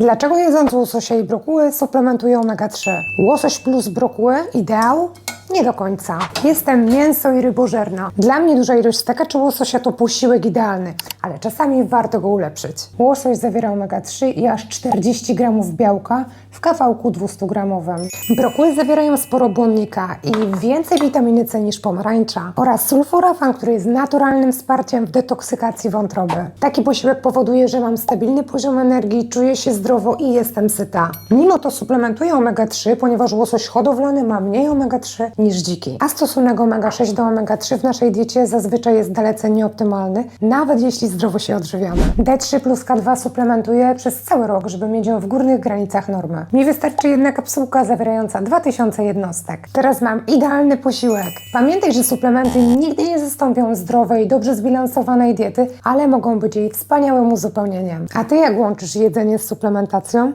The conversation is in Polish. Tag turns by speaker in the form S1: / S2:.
S1: Dlaczego jedząc łososia i brokuły suplementuję omega-3? Łosoś plus brokuły ideał? Nie do końca. Jestem mięso i rybożerna. Dla mnie duża ilość steka czy łososia to posiłek idealny, ale czasami warto go ulepszyć. Łosoś zawiera omega-3 i aż 40 gramów białka w kawałku 200 gramowym. Brokuły zawierają sporo błonnika i więcej witaminy C niż pomarańcza oraz sulforafan, który jest naturalnym wsparciem w detoksykacji wątroby. Taki posiłek powoduje, że mam stabilny poziom energii, czuję się zdrowo i jestem syta. Mimo to suplementuję omega-3, ponieważ łosoś hodowlany ma mniej omega-3 niż dziki. A stosunek omega-6 do omega-3 w naszej diecie zazwyczaj jest dalece nieoptymalny, nawet jeśli zdrowo się odżywiamy. D3 plus K2 suplementuję przez cały rok, żeby mieć ją w górnych granicach normy. Mi wystarczy jedna kapsułka zawierająca 2000 jednostek. Teraz mam idealny posiłek. Pamiętaj, że suplementy nigdy nie zastąpią zdrowej, dobrze zbilansowanej diety, ale mogą być jej wspaniałym uzupełnieniem. A ty jak łączysz jedzenie z suplementacją?